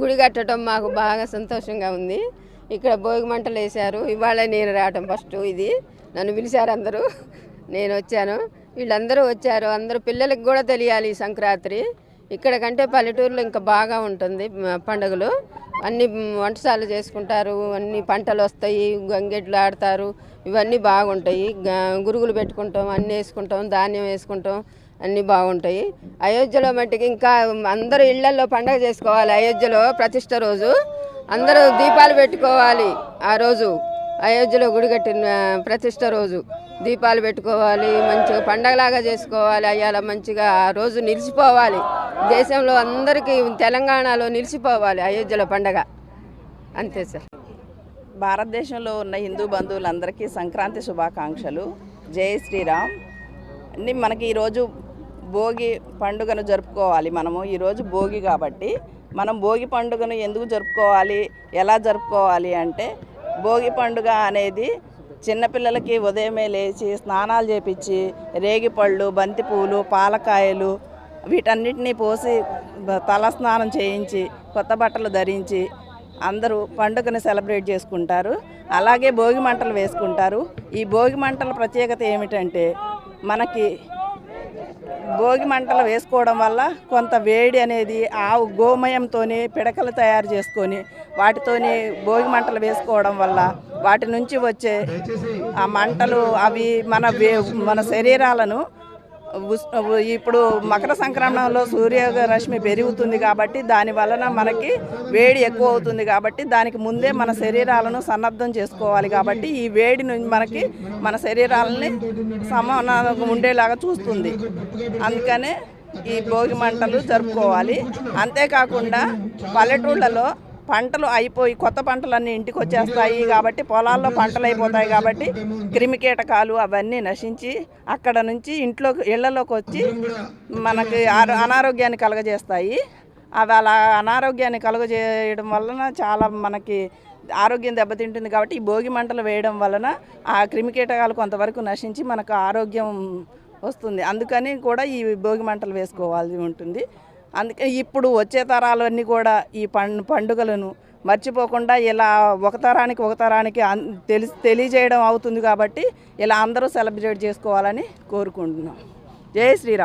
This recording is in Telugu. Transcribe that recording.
గుడి కట్టడం మాకు బాగా సంతోషంగా ఉంది. ఇక్కడ భోగి మంటలు వేశారు. ఇవాళ నేను రావటం ఫస్ట్ ఇది. నన్ను పిలిచారు అందరూ. నేను వచ్చాను. వీళ్ళందరూ వచ్చారు. అందరూ పిల్లలకి కూడా తెలియాలి ఈ సంక్రాంతి. ఇక్కడ కంటే పల్లెటూరులో ఇంకా బాగా ఉంటుంది పండుగలు. అన్ని వంటశాలు చేసుకుంటారు. అన్ని పంటలు వస్తాయి. గంగెట్లు ఆడతారు. ఇవన్నీ బాగుంటాయి. గురుగులు పెట్టుకుంటాం అన్నీ వేసుకుంటాం ధాన్యం వేసుకుంటాం. అన్నీ బాగుంటాయి. అయోధ్యలో మట్టికి ఇంకా అందరూ ఇళ్ళలో పండగ చేసుకోవాలి. అయోధ్యలో ప్రతిష్ట రోజు. అందరూ దీపాలు పెట్టుకోవాలి ఆ రోజు. అయోధ్యలో గుడి కట్టిన ప్రతిష్ట రోజు. దీపాలు పెట్టుకోవాలి మంచిగా పండగలాగా చేసుకోవాలి. అయ్యాల మంచిగా ఆ రోజు నిలిచిపోవాలి. దేశంలో అందరికీ తెలంగాణలో నిలిచిపోవాలి అయోధ్యలో పండగ. అంతే సార్. భారతదేశంలో ఉన్న హిందూ బంధువులందరికీ సంక్రాంతి శుభాకాంక్షలు. జై శ్రీరామ్. మనకి ఈరోజు భోగి పండుగను జరుపుకోవాలి మనము. ఈరోజు భోగి కాబట్టి మనం భోగి పండుగను ఎందుకు జరుపుకోవాలి? ఎలా జరుపుకోవాలి అంటే భోగి పండుగ అనేది చిన్నపిల్లలకి ఉదయమే లేచి స్నానాలు చేపించి రేగిపళ్ళు బంతిపూలు పాలకాయలు వీటన్నిటినీ పోసి తల స్నానం చేయించి కొత్త బట్టలు ధరించి అందరూ పండుగను సెలబ్రేట్ చేసుకుంటారు. అలాగే భోగి మంటలు వేసుకుంటారు. ఈ భోగి మంటల ప్రత్యేకత ఏమిటంటే మనకి భోగి మంటలు వేసుకోవడం వల్ల కొంత వేడి అనేది ఆవు గోమయంతోనే పిడకలు తయారు చేసుకొని వాటితోని భోగి మంటలు వేసుకోవడం వల్ల వాటి నుంచి వచ్చే ఆ మంటలు అవి మన వే- మన శరీరాలను ఇప్పుడు మకర సంక్రమణంలో సూర్యరశ్మి పెరుగుతుంది కాబట్టి దాని వలన మనకి వేడి ఎక్కువ అవుతుంది కాబట్టి దానికి ముందే మన శరీరాలను సన్నద్ధం చేసుకోవాలి కాబట్టి ఈ వేడి నుంచి మనకి మన శరీరాలని సమానంగా ఉండేలాగా చూస్తుంది. అందుకనే ఈ భోగి మంటలు జరుపుకోవాలి. అంతేకాకుండా పల్లెటూళ్ళలో పంటలు అయిపోయి కొత్త పంటలన్నీ ఇంటికి వచ్చేస్తాయి కాబట్టి పొలాల్లో పంటలు అయిపోతాయి కాబట్టి క్రిమికీటకాలు అవన్నీ నశించి అక్కడ నుంచి ఇంట్లో ఇళ్ళలోకి వచ్చి మనకి అనారోగ్యాన్ని కలగజేస్తాయి. అవి అలా అనారోగ్యాన్ని కలుగజేయడం వలన చాలా మనకి ఆరోగ్యం దెబ్బతింటుంది కాబట్టి ఈ భోగి మంటలు వేయడం వలన ఆ క్రిమికీటకాలు కొంతవరకు నశించి మనకు ఆరోగ్యం వస్తుంది. అందుకని కూడా ఈ భోగి మంటలు వేసుకోవాల్సి ఉంటుంది. అందుకే ఇప్పుడు వచ్చే తరాలన్నీ కూడా ఈ పండుగలను మర్చిపోకుండా ఇలా ఒక తరానికి ఒక తరానికి అన్- తెలిసి తెలియజేయడం అవుతుంది కాబట్టి ఇలా అందరూ సెలబ్రేట్ చేసుకోవాలని కోరుకుంటున్నాం. జై శ్రీరామ్.